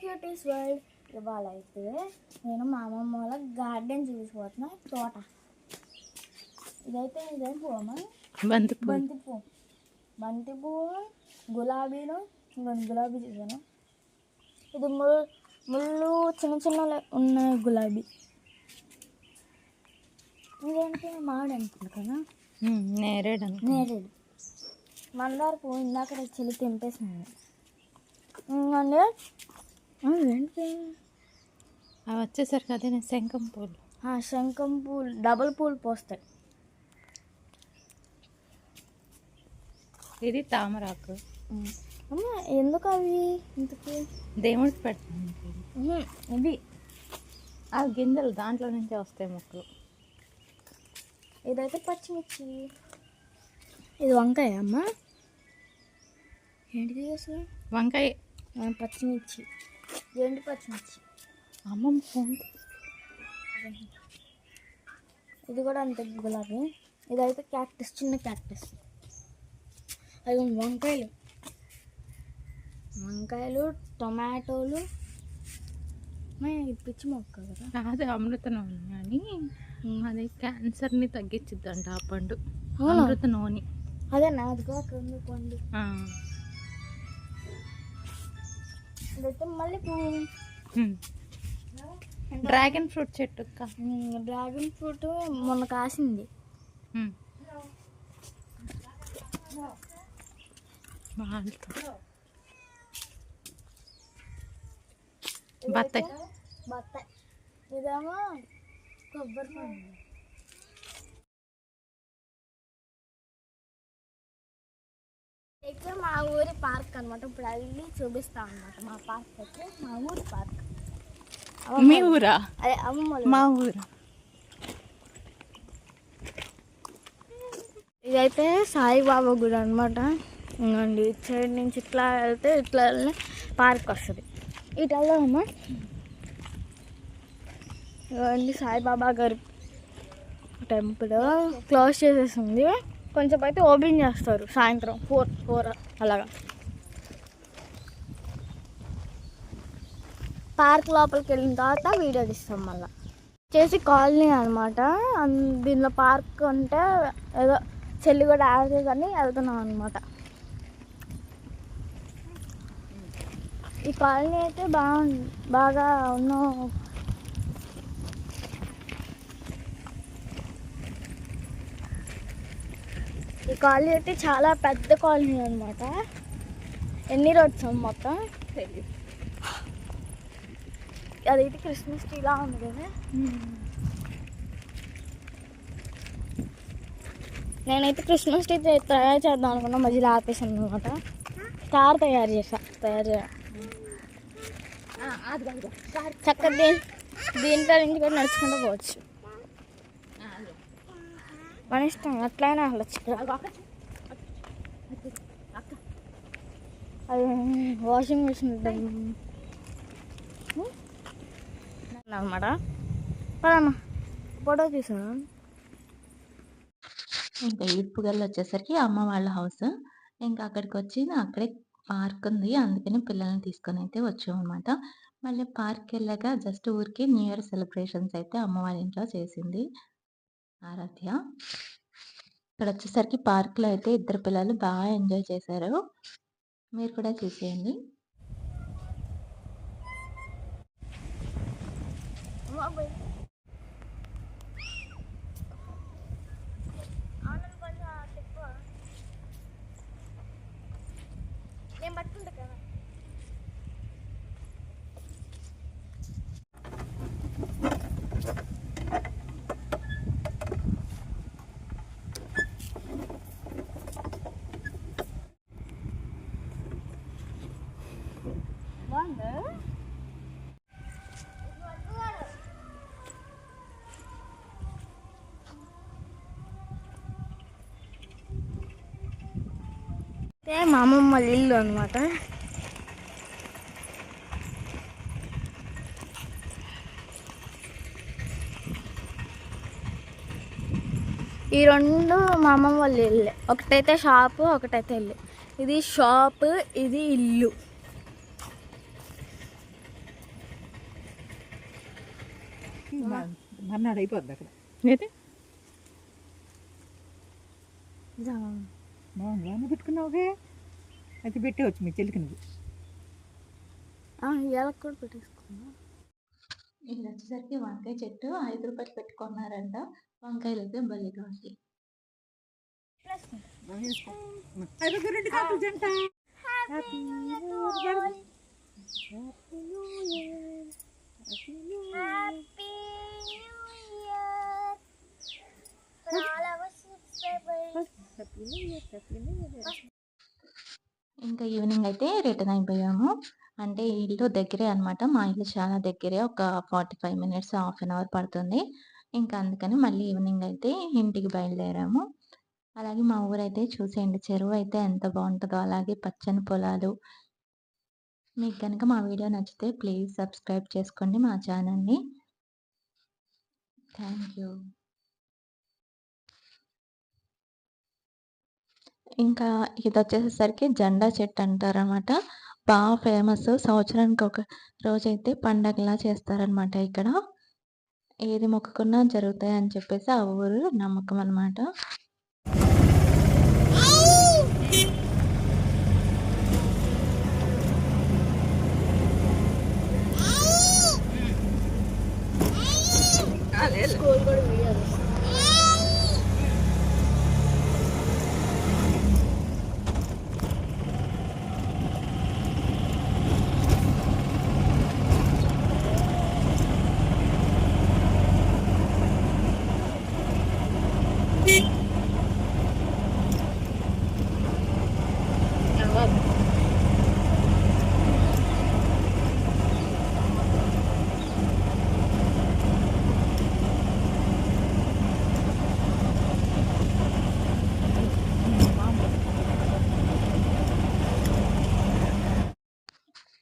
Cuties world ఇవాళ అయితే నేను మా అమ్మమ్మ వాళ్ళ గార్డెన్ చూసిపోతున్నా తోట. ఇదైతే ఇదేం పువ్వమ్మా బంతి బంతి పువ్వు బంతి పువ్వు గులాబీలు ఇంకొన్ని గులాబీ చూసాను ఇది ముళ్ళు ముళ్ళు చిన్న చిన్న ఉన్నాయి గులాబీ. ఇదేంటి? మామిడి అనుకుంటా కదా? నేరేడు. నేరేడు. మందార పువ్వు ఇందాక చెల్లి తెంపేసింది ఇంకండి ఏంటి అవి వచ్చేసరికి అదే నేను శంఖం పూలు. ఆ, శంఖం పూలు డబుల్ పూలు పోస్తాయి. ఇది తామరాకు. అమ్మ ఎందుకు అవి ఇంతకి? దేవుడికి పెడతాను ఇవి ఆ గింజలు దాంట్లో నుంచే వస్తాయి మొక్కలు. ఇదైతే పచ్చిమిర్చి. ఇది వంకాయ అమ్మ? ఏంటిది అసలు? వంకాయ. పచ్చిమిర్చి. ఏంటి పచ్చిమిర్చి. అమ్మమ్మ ఫోన్ ఇది కూడా అంతే గులాబీ. ఇదైతే క్యాక్టస్ చిన్న క్యాక్టస్. అది వంకాయలు. వంకాయలు టొమాటోలు. పిచ్చి మొక్క కదా. అది అమృత నూనె అని అది క్యాన్సర్ని తగ్గించిద్దంట ఆ పండు? అమృత నూనె అదే అక్కడ ఉంది పండు డ్రాగన్ ఫ్రూట్ చెట్టు డ్రాగన్ ఫ్రూట్ మొన్న కాసింది. బత్తాయి. బత్తాయి. ఇదేమో కొబ్బరి పండు అయితే మా ఊరి పార్క్ అనమాట ఇప్పుడు వెళ్ళి చూపిస్తాం అనమాట మా పార్క్ అయితే. మా ఊరి పార్క్. మీ ఊరా? అదే అమ్మమ్మ మా ఊరు? ఇదైతే సాయిబాబా గుడి అనమాట ఇంకోండి ఇటు సైడ్ నుంచి ఇట్లా వెళ్తే ఇట్లా వెళ్ళి పార్క్ వస్తుంది. ఇటు వెళ్దామమ్మా ఇవ్వండి సాయిబాబా గారి టెంపుల్ క్లోజ్ చేసేసింది. కొంచెం అయితే ఓపెన్ చేస్తారు సాయంత్రం ఫోర్ ఫోర్ అలాగా. పార్క్ లోపలికి వెళ్ళిన తర్వాత వీడియో తీస్తాం మళ్ళీ. చేసి కాలనీ అనమాట దీనిలో పార్క్ అంటే ఏదో చెల్లి కూడా ఆడుతుందని వెళ్తున్నాం అనమాట ఈ కాలనీ అయితే బాగా బాగా ఉన్న కాలనీ అయితే చాలా పెద్ద కాలనీ అనమాట ఎన్ని రోడ్స్ మొత్తం? అదైతే క్రిస్మస్ ట్రీలా ఉంది కదా. నేనైతే క్రిస్మస్ ట్రీ తయ- తయారు చేద్దాం అనుకున్నా మధ్యలో ఆపేసాను అనమాట స్టార్ తయారు చేసా తయారు చేయ. చక్కగా దీని దీంట్లో నుంచి కూడా నడుచుకుంటూ పోవచ్చు. మన ఇష్టం అట్లయినా వెళ్ళచ్చు అది వాషింగ్ మిషన్ అనమాట పదమ్మా ఫోటో తీసాను ఇంకా ఈడ్పుగల్ వచ్చేసరికి అమ్మ వాళ్ళ హౌస్. ఇంకా అక్కడికి వచ్చి అక్కడే పార్క్ ఉంది. అందుకని పిల్లల్ని తీసుకొని అయితే వచ్చాం అనమాట మళ్ళీ పార్క్ వెళ్ళాక జస్ట్ ఊరికి న్యూ ఇయర్ సెలబ్రేషన్స్ అయితే అమ్మ వాళ్ళ ఇంట్లో చేసింది. ఆరాధ్య. ఇక్కడ వచ్చేసరికి పార్క్లో అయితే ఇద్దరు పిల్లలు బాగా ఎంజాయ్ చేశారు. మీరు కూడా చూసేయండి. అంటే మా అమ్మమ్మ ఇల్లు అనమాట ఈ రెండు మా అమ్మమ్మ వాళ్ళ ఇల్లు. ఒకటైతే షాపు ఒకటైతే ఇల్లు. ఇది షాప్ ఇది ఇల్లు. అయిపోద్ది అక్కడ. ఏది బాగుంది పెట్టుకున్నావుగా? అది పెట్టేవచ్చు మీ చెల్లికి నువ్వు. ఎలా కూడా పెట్టేసుకున్నా ఇది వచ్చేసరికి వంకాయ చెట్టు. ఐదు రూపాయలు పెట్టుకున్నారంట. వంకాయలు అయితే బలిగా ఉంది అదొక రెండు కాపులు జంట ఇంకా ఈవినింగ్ అయితే రిటర్న్ అయిపోయాము. అంటే ఇల్లు దగ్గరే అనమాట మా ఇల్లు చాలా దగ్గరే. ఒక forty five minutes half an hour పడుతుంది. ఇంకా అందుకని మళ్ళీ ఈవినింగ్ అయితే ఇంటికి బయలుదేరాము. అలాగే మా ఊరైతే చూసేయండి. చెరువు అయితే ఎంత బాగుంటుందో. అలాగే పచ్చని పొలాలు. మీకు కనుక మా వీడియో నచ్చితే ప్లీజ్ సబ్స్క్రైబ్ చేసుకోండి మా ఛానల్ని. Thank you. ఇంకా ఇది వచ్చేసేసరికి జెండా చెట్టు అంటారనమాట బాగా ఫేమస్. సంవత్సరానికి ఒక రోజైతే పండగలా చేస్తారనమాట ఇక్కడ. ఏది మొక్కుకున్నా జరుగుతాయి అని చెప్పేసి ఆ ఊరు నమ్మకం అనమాట స్కూల్ కూడా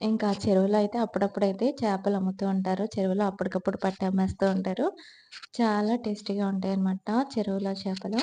ఇంకా చెరువులో అయితే అప్పుడప్పుడైతే చేపలు అమ్ముతూ ఉంటారు. చెరువులో అప్పటికప్పుడు పట్టి అమ్మేస్తూ ఉంటారు. చాలా టేస్టీగా ఉంటాయి అన్నమాట చెరువులో చేపలు.